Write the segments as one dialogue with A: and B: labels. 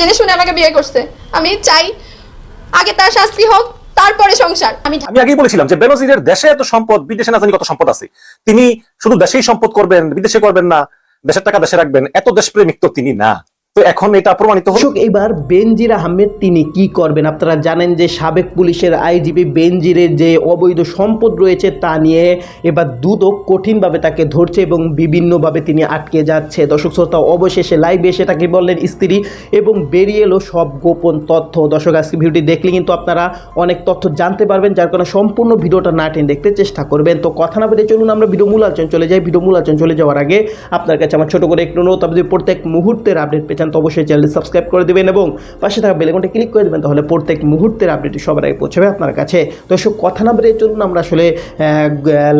A: জেনে শুনে আমাকে বিয়ে করছে। আমি চাই আগে তার শাস্তি হোক, তারপরে সংসার। আমি
B: আমি আগেই বলেছিলাম যে বেনজিরের দেশে এত সম্পদ, বিদেশে না জানি কত সম্পদ আছে। তিনি শুধু দেশেই সম্পদ করবেন, বিদেশে করবেন না, দেশের টাকা দেশে রাখবেন, এত দেশপ্রেমিক তো তিনি না। তো এখন এটা প্রমাণিত
C: দর্শক এবার বেনজির আহমেদ, তিনি কি করবেন? আপনারা জানেন যে সাবেক পুলিশের আইজিপি বেনজিরের যে অবৈধ সম্পদ রয়েছে তা নিয়ে এবার দুদক কঠিনভাবে তাকে ধরছে এবং বিভিন্নভাবে তিনি আটকে যাচ্ছে। দর্শক শ্রোতা, অবশেষে লাইভে এসে তাকে বললেন স্ত্রী এবং বেরিয়ে এলো সব গোপন তথ্য। দর্শক আজকে ভিডিওটি দেখলে কিন্তু আপনারা অনেক তথ্য জানতে পারবেন, যার কারণে সম্পূর্ণ ভিডিওটা না টেনে দেখতে চেষ্টা করবেন। তো কথা না বলে চলুন আমরা ভিডিও মূল আলোচনা চলে যাই। ভিডিও মূল আলোচনা চলে যাওয়ার আগে আপনার কাছে আমার ছোট করে একটু অনুরোধ, আপনি প্রত্যেক মুহূর্তের আপডেট পেয়ে চান তো অবশ্যই চ্যানেলটি সাবস্ক্রাইব করে দেবেন এবং পাশে থাকা বেলেকনটা ক্লিক করে দেবেন, তাহলে প্রত্যেক মুহূর্তের আপডেটটি সবার আগে পৌঁছাবে আপনার কাছে। দর্শক কথা না বেরিয়ে চলুন, আমরা আসলে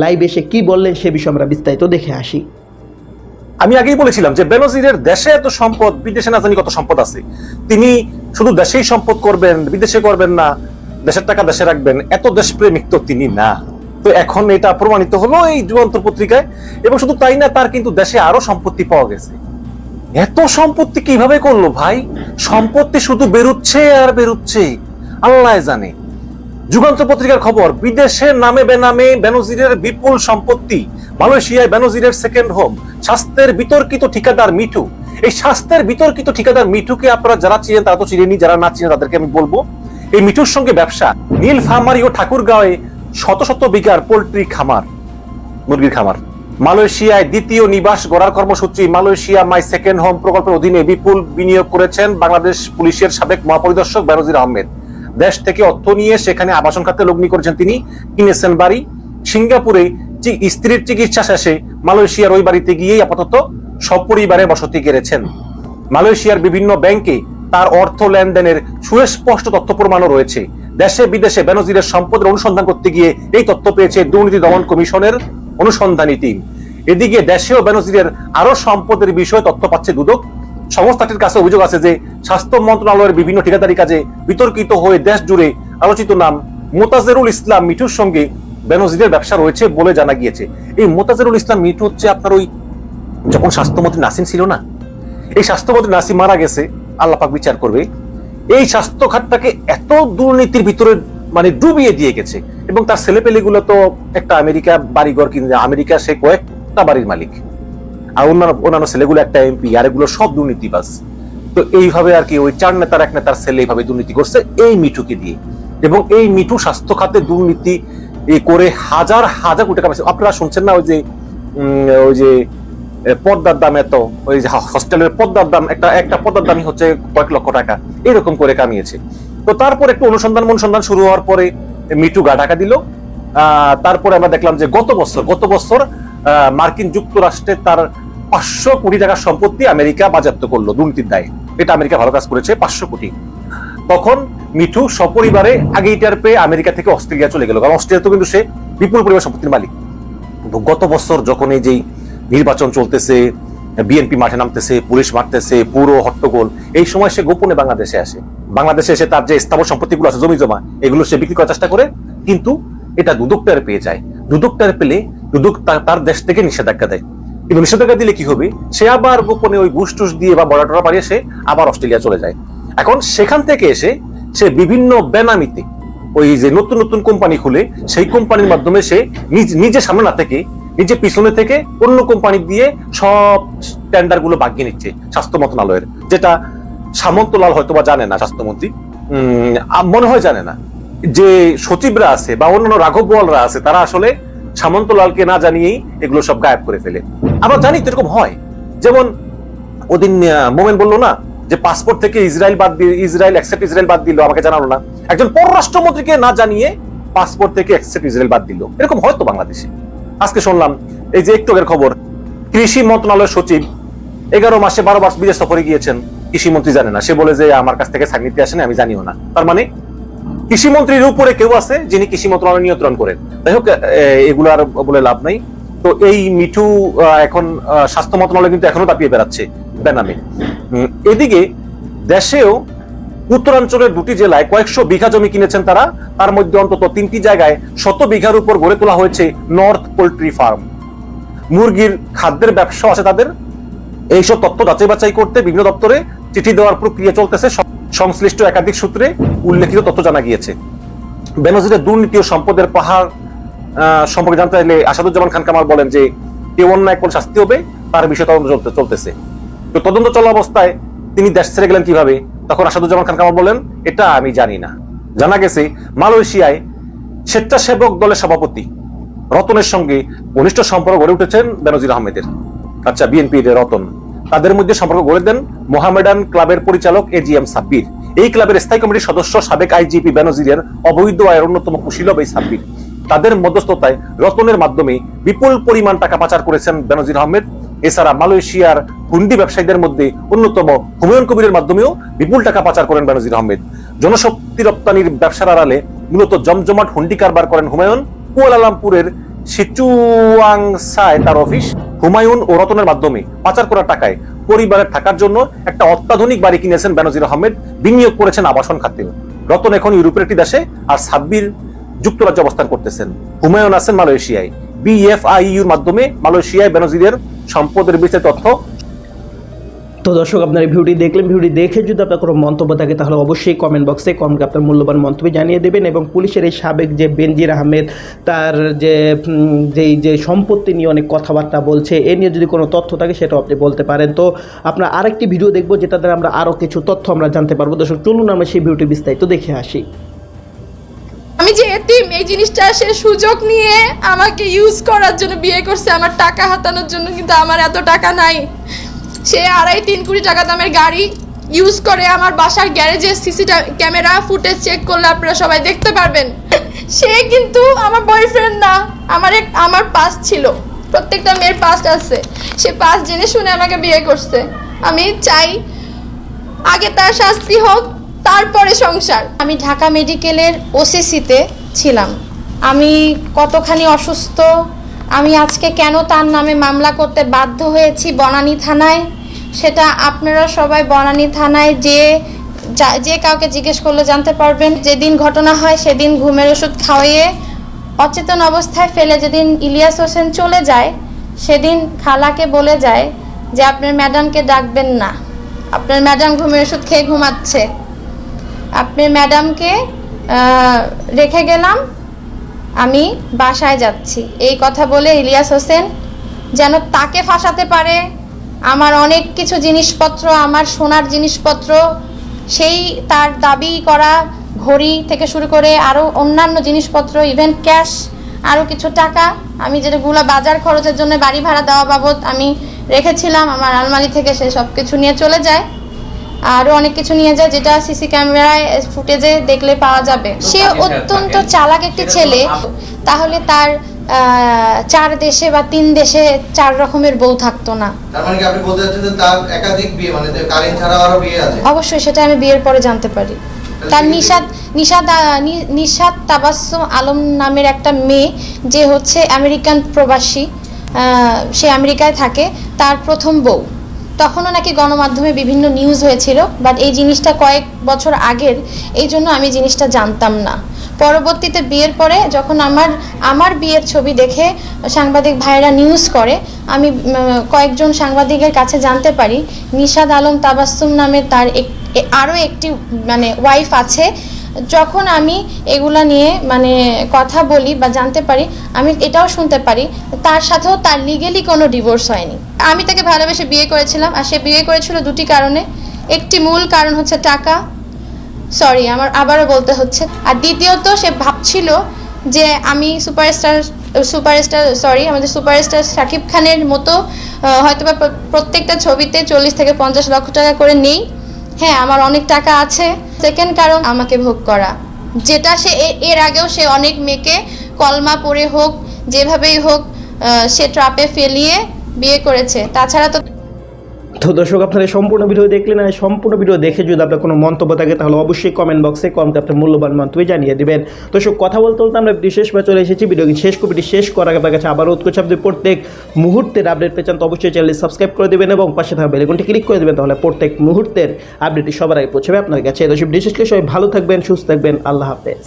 C: লাইভ এসে কি বললেন সে বিষয়ে আমরা বিস্তারিত দেখে আসি।
B: আমি আগেই বলেছিলাম যে বেনজিরের দেশে এত সম্পদ, বিদেশে না জানি কত সম্পদ আছে। তিনি শুধু দেশেই সম্পদ করবেন, বিদেশে করবেন না, দেশের টাকা দেশে রাখবেন, এত দেশপ্রেমিক তো তিনি না। তো এখন এটা প্রমাণিত হলো এই যুগান্তর পত্রিকায়, এবং শুধু তাই না, তার কিন্তু দেশে আরও সম্পত্তি পাওয়া গেছে। এত সম্পত্তি কীভাবে করল ভাই? সম্পত্তি শুধু বেরুচ্ছে আর বেরুচ্ছে। আল্লাহ জানে। যুগান্ত পত্রিকার খবর বিদেশের নামে বেনামে বেনজিরের বিপুল সম্পত্তি। মালয়েশিয়ায় বেনজিরের সেকেন্ড হোম স্বাস্থ্যের বিতর্কিত ঠিকাদার মিঠু। এই স্বাস্থ্যের বিতর্কিত ঠিকাদার মিঠুকে আপনারা যারা চিনেন, তারা তো চিনেনি যারা না চিনেন, তাদেরকে আমি বলব। এই মিঠুর সঙ্গে ব্যবসা নীল ফার্মারি ও ঠাকুরগাঁওয়ে শত শত বিঘার পোলট্রি খামার, মুরগির খামার। মালয়েশিয়ায় দ্বিতীয় নিবাস গড়ার কর্মসূচি। মালয়েশিয়া মাই সেকেন্ড হোম প্রকল্পের অধীনে বিপুল বিনিয়োগ করেছেন বাংলাদেশ পুলিশের সাবেক মহাপরিদর্শক বেনজির আহমেদ। দেশ থেকে অর্থ নিয়ে সেখানে আবাসন খাতে লগ্নি করেছেন তিনি। কিনেছেন বাড়ি। সিঙ্গাপুরে স্ত্রীর চিকিৎসা শেষে মালয়েশিয়ার ওই বাড়িতে গিয়েই আপাতত সপরিবারে বসতি গেড়েছেন মালয়েশিয়ার বিভিন্ন ব্যাংকে তার অর্থ লেনদেনের সুস্পষ্ট তথ্য প্রমাণও রয়েছে। দেশে বিদেশে বেনজিরের সম্পদের অনুসন্ধান করতে গিয়ে এই তথ্য পেয়েছে দুর্নীতি দমন কমিশনের অনুসন্ধানী টিম। এদিকে দেশেও বেনজিরের আরও সম্পদের বিষয়ে তথ্য পাচ্ছে দুদক। সংস্থাটির কাছে অভিযোগ আছে যে, স্বাস্থ্য মন্ত্রণালয়ের বিভিন্ন ঠিকাদারি কাজে বিতর্কিত হয়ে দেশ জুড়ে আলোচিত নাম মোতাজেরুল ইসলাম মিঠুর সঙ্গে বেনজিরের ব্যবসা রয়েছে বলে জানা গিয়েছে। এই মোতাজেরুল ইসলাম মিঠু হচ্ছে আপনার ওই যখন স্বাস্থ্যমন্ত্রী নাসিম ছিল না? এই স্বাস্থ্যমন্ত্রী নাসিম মারা গেছে, আল্লাপাক বিচার করবে। এই স্বাস্থ্য খাতটাকে এত দুর্নীতির ভিতরে মানে ডুবিয়ে দিয়ে গেছে। এবং তার ছেলেপেলেগুলো তো একটা আমেরিকা বাড়িঘর কিনে আমেরিকা সে কয়েকটা বাড়ির মালিক। আর অন্যান্য অন্যান্য ছেলেগুলো একটা এমপি, আর এগুলো সব দুর্নীতিবাজ। তো এইভাবে আর কি ওই চার নেতার, এক নেতার ছেলে এইভাবে দুর্নীতি করছে এই মিঠুকে দিয়ে। এবং এই মিঠু স্বাস্থ্য খাতে দুর্নীতি করে হাজার হাজার কোটি টাকা আপনারা শুনছেন না ওই যে ওই যে পদ্মার দাম এত? ওই যে হস্টেলের পদ্মার দাম, একটা একটা পদ্মার দামই হচ্ছে কয়েক লক্ষ টাকা। এরকম করে কামিয়েছে। তো তারপর একটু অনুসন্ধান অনুসন্ধান শুরু হওয়ার পরে মিটু গা ঢাকা দিল। তারপরে আমরা দেখলাম যে গত বছর গত বছর মার্কিন যুক্তরাষ্ট্রে তার পাঁচশো কোটি টাকার সম্পত্তি আমেরিকা বাজেয়াপ্ত করল দুর্নীতির দায়ে। এটা আমেরিকা ভালো কাজ করেছে, পাঁচশো কোটি। তখন মিঠু সপরিবারে আগে টের পেয়ে আমেরিকা থেকে অস্ট্রেলিয়া চলে গেল, কারণ অস্ট্রেলিয়া তো কিন্তু সে বিপুল পরিমাণ সম্পত্তির মালিক। গত বছর যখন এই যে নির্বাচন চলতেছে বিএনপি মাঠে নামতেছে, পুলিশ মারতেছে, পুরো হট্টগোল। এই সময় সে গোপনে বাংলাদেশে আসে। বাংলাদেশে এসে তার যে স্থাবর সম্পত্তিগুলো আছে জমি জমা এগুলো সে বিক্রি করার চেষ্টা করে, কিন্তু এটা দুদক টের পেয়ে যায়। দুদক টের পেলে দুদক তার দেশ থেকে নিষেধাজ্ঞা দেয়। কিন্তু নিষেধাজ্ঞা দিলে কি হবে? সে আবার গোপনে ওই ঘুষ টুস দিয়ে বা বড় টড়া বাড়িয়ে সে আবার অস্ট্রেলিয়া চলে যায়। এখন সেখান থেকে এসে সে বিভিন্ন বেনামিতে ওই যে নতুন নতুন কোম্পানি খুলে, সেই কোম্পানির মাধ্যমে সে নিজ- নিজে সামনে না থেকে নিজে পিছনে থেকে অন্য কোম্পানি দিয়ে সব টেন্ডারগুলো বাগিয়ে নিচ্ছে স্বাস্থ্য মন্ত্রণালয়ের, যেটা সামন্তলাল হয়তো বা জানে না স্বাস্থ্যমন্ত্রী। মনে হয় জানে না। যে সচিবরা আছে বা অন্যান্য রাঘব বোয়ালরা আছে, তারা আসলে সামন্তলালকে না জানিয়েই এগুলো সব গায়েব করে ফেলে। আমরা জানি তো এরকম হয়। যেমন ওদিন মোমেন বলল না যে পাসপোর্ট থেকে ইসরায়েল বাদ দিয়ে, ইসরায়েল অ্যাকসেপ্ট ইসরায়েল বাদ দিল, আমাকে জানালো না। একজন পররাষ্ট্রমন্ত্রীকে না জানিয়ে পাসপোর্ট থেকে অ্যাকসেপ্ট ইসরায়েল বাদ দিল। এরকম হয়তো বাংলাদেশে। আজকে শুনলাম, এই যে একটু খবর, কৃষি মন্ত্রণালয়ের সচিব এগারো মাসে বারো মাস বিদেশ সফরে গিয়েছেন। কৃষিমন্ত্রী জানে না, সে বলে যে আমার কাছ থেকে সাগনিতে আসেনি, আমি জানিও না। তার মানে কৃষিমন্ত্রীর উপরে কেউ আছে যিনি কৃষি মন্ত্রণালয় নিয়ন্ত্রণ করেন। যাই হোক এগুলো আর বলে লাভ নাই। তো এই মিঠু এখন স্বাস্থ্য মন্ত্রণালয় কিন্তু এখনও দাপিয়ে বেড়াচ্ছে বেনামে এদিকে দেশেও উত্তরাঞ্চলের দুটি জেলায় কয়েকশো বিঘা জমি কিনেছেন তারা। তার মধ্যে অন্তত তিনটি জায়গায় শত বিঘার উপর গড়ে তোলা হয়েছে নর্থ পোল্ট্রি ফার্ম। মুরগির খাদ্যের ব্যবসা আছে তাদের। এইসব তথ্য যাচাই বাছাই করতে বিভিন্ন দপ্তরে চিঠি দেওয়ার প্রক্রিয়া চলতেছে। সংশ্লিষ্ট একাধিক সূত্রে উল্লেখিত তথ্য জানা গিয়েছে। বেনজিরের দুর্নীতি ও সম্পদের পাহাড় সম্পর্কে জানতে চাইলে আসাদুজ্জামান খান কামাল বলেন যে, কেউ অন্যায় কোন শাস্তি হবে, তার বিষয়ে তদন্ত চলতে চলতেছে। তো তদন্ত চলা অবস্থায় তিনি দেশ ছেড়ে গেলেন কীভাবে? তখন আসাদুজ্জামান খান কামাল বলেন এটা আমি জানি না। জানা গেছে, মালয়েশিয়ায় স্বেচ্ছাসেবক দলের সভাপতি রতনের সঙ্গে ঘনিষ্ঠ সম্পর্ক গড়ে উঠেছেন বেনজির আহমেদের। আচ্ছা বিএনপির রতন, তাদের মধ্যে সম্পর্ক গড়ে দেন মোহামেডান ক্লাবের পরিচালক এজিএম সাব্বির। এই ক্লাবের স্থায়ী কমিটির সদস্য সাবেক আইজিপি বেনজিরের অবৈধ আয়ের অন্যতম কুশীলব এই সাব্বির। তাদের মধ্যস্থতায় রতনের মাধ্যমে বিপুল পরিমাণ টাকা পাচার করেছেন বেনজির আহমেদ। এছাড়া মালয়েশিয়ার হুন্ডি ব্যবসায়ীদের মধ্যে অন্যতম হুমায়ুন কবিরের মাধ্যমেও বিপুল টাকা পাচার করেন বেনজির আহমেদ। জনশক্তি রপ্তানির ব্যবসার আড়ালে মূলত জমজমাট হুন্ডি কারবার করেন হুমায়ুন। কুয়ালালামপুরের সিচুয়াংসায় তার অফিস হুমায়ুন ও রতনের মাধ্যমে পাচার করা টাকায় পরিবারের থাকার জন্য একটা অত্যাধুনিক বাড়ি কিনেছেন বেনজির আহমেদ, বিনিয়োগ করেছেন আবাসন খাতে রতন এখন ইউরোপের একটি দেশে আর সাব্বির যুক্তরাজ্যে অবস্থান করতেছেন। হুমায়ুন আছেন মালয়েশিয়ায়। বিএফআইইউর মাধ্যমে মালয়েশিয়ায় বেনজিরের সম্পদের বিস্তারিত তথ্য।
C: তো দর্শক আপনার এই ভিডিওটি দেখলেন। ভিডিওটি দেখে যদি আপনার কোনো মন্তব্য থাকে তাহলে অবশ্যই কমেন্ট বক্সে কমেন্ট আপনার মূল্যবান মন্তব্য জানিয়ে দেবেন এবং পুলিশের এই সাবেক যে বেনজির আহমেদ তার যে যেই যে সম্পত্তি নিয়ে অনেক কথাবার্তা বলছে এ নিয়ে যদি কোনো তথ্য থাকে সেটাও আপনি বলতে পারেন। তো আপনার আরেকটি ভিডিও দেখব যেটা দ্বারা আমরা আরও কিছু তথ্য আমরা জানতে পারব। দর্শক চলুন আমরা সেই ভিডিওটি বিস্তারিত দেখে আসি।
A: আমি যে এতিম এই জিনিসটা সে সুযোগ নিয়ে আমাকে ইউজ করার জন্য বিয়ে করছে, আমার টাকা হাতানোর জন্য কিন্তু আমার এত টাকা নাই। সে আড়াই তিন কোটি টাকা দামের গাড়ি ইউজ করে আমার বাসার গ্যারেজের সিসি ক্যামেরা ফুটেজ চেক করলে আপনারা সবাই দেখতে পারবেন। সে কিন্তু আমার বয়ফ্রেন্ড না, আমার এক, আমার পাস ছিল। প্রত্যেকটা মেয়ের পাস্ট আছে। সে পাস জেনে শুনে আমাকে বিয়ে করছে। আমি চাই আগে তার শাস্তি হোক, তারপরে সংসার। আমি ঢাকা মেডিকেলের ওসিসিতে ছিলাম। আমি কতখানি অসুস্থ, আমি আজকে কেন তার নামে মামলা করতে বাধ্য হয়েছি বনানী থানায়, সেটা আপনারা সবাই বনানী থানায় যে যে কাউকে জিজ্ঞেস করলে জানতে পারবেন। যেদিন ঘটনা হয় সেদিন ঘুমের ওষুধ খাওয়িয়ে অচেতন অবস্থায় ফেলে যেদিন ইলিয়াস হোসেন চলে যায়, সেদিন খালাকে বলে যায় যে, আপনার ম্যাডামকে ডাকবেন না। আপনার ম্যাডাম ঘুমের ওষুধ খেয়ে ঘুমাচ্ছে। আপনি ম্যাডামকে রেখে গেলাম। আমি বাসায় যাচ্ছি। এই কথা বলে ইলিয়াস হোসেন যেন তাকে ফাঁসাতে পারে, আমার অনেক কিছু জিনিসপত্র, আমার সোনার জিনিসপত্র, সেই তার দাবি করা ঘড়ি থেকে শুরু করে আরও অন্যান্য জিনিসপত্র ইভেন ক্যাশ আরও কিছু টাকা। আমি যেগুলো বাজার খরচের জন্য বাড়ি ভাড়া দেওয়া বাবদ আমি রেখেছিলাম, আমার আলমারি থেকে সে সব কিছু নিয়ে চলে যায়। আরও অনেক কিছু নিয়ে যায় যেটা সিসি ক্যামেরায় ফুটেজে দেখলে পাওয়া যাবে। সে অত্যন্ত চালাক একটি ছেলে। তাহলে তার চার দেশে বা তিন দেশে চার রকমের বউ থাকতো না।
D: তার মানে কি আপনি বলতে চাচ্ছেন যে তার একাধিক বিয়ে মানে যে কারেন্ট ছাড়া আরও বিয়ে আছে?
A: অবশ্যই সেটা আমি বিয়ের পরে জানতে পারি। তার নিশাদ নিশাদ নিশাদ তাবাসসুম আলম নামের একটা মেয়ে যে হচ্ছে আমেরিকান প্রবাসী সে আমেরিকায় থাকে তার প্রথম বউ। তখনও নাকি গণমাধ্যমে বিভিন্ন নিউজ হয়েছিল বাট এই জিনিসটা কয়েক বছর আগের, এই জন্য আমি জিনিসটা জানতাম না। পরবর্তীতে বিয়ের পরে যখন আমার আমার বিয়ের ছবি দেখে সাংবাদিক ভাইরা নিউজ করে, আমি কয়েকজন সাংবাদিকের কাছে জানতে পারি, নিশাদ আলম তাবাসসুম নামে তার আরও একটি মানে ওয়াইফ আছে যখন আমি এগুলা নিয়ে মানে কথা বলি বা জানতে পারি, আমি এটাও শুনতে পারি, তার সাথেও তার লিগেলি কোনো ডিভোর্স হয়নি। আমি তাকে ভালোবেসে বিয়ে করেছিলাম, আর সে বিয়ে করেছিল দুটি কারণে। একটি মূল কারণ হচ্ছে টাকা সরি আমার আবারও বলতে হচ্ছে। আর দ্বিতীয়ত, সে ভাবছিল যে আমি সুপারস্টার সুপারস্টার সরি আমাদের সুপারস্টার শাকিব খানের মতো হয়তো বা প্রত্যেকটা ছবিতে চল্লিশ থেকে পঞ্চাশ লক্ষ টাকা করে নেই। হ্যাঁ আমার অনেক টাকা আছে সেকেন্ড কারণ আমাকে ভোগ করা। যেটা সে এর আগেও সে অনেক মেয়েকে কলমা পরে হোক, যেভাবেই হোক সে ট্রাপে ফেলিয়ে বিয়ে করেছে। তাছাড়া তো
C: তো দর্শক, আপনারা সম্পূর্ণ ভিডিও দেখলেন আর সম্পূর্ণ ভিডিও দেখে যদি আপনার কোনো মন্তব্য থাকে, তাহলে অবশ্যই কমেন্ট বক্সে কমেন্ট আপনার মূল্যবান মন্তব্য জানিয়ে দিবেন। দর্শক, কথা বলতে বলতে আমরা বা চলে এসেছি ভিডিও শেষ কপিটি শেষ করার আপনার কাছে আবার উৎকোচ আপনি প্রত্যেক মুহূর্তের আপডেট পেয়েছেন তো অবশ্যই চ্যানেল সাবস্ক্রাইব করে দেবেন এবং পাশে থাকা বেলেকনটি ক্লিক করে দেবেন, তাহলে প্রত্যেক মুহূর্তের আপডেটটি সবার আগে পৌঁছবে আপনার কাছে। দর্শক, বিশেষ করে সবাই ভালো থাকবেন, সুস্থ থাকবেন, আল্লাহ হাফেজ।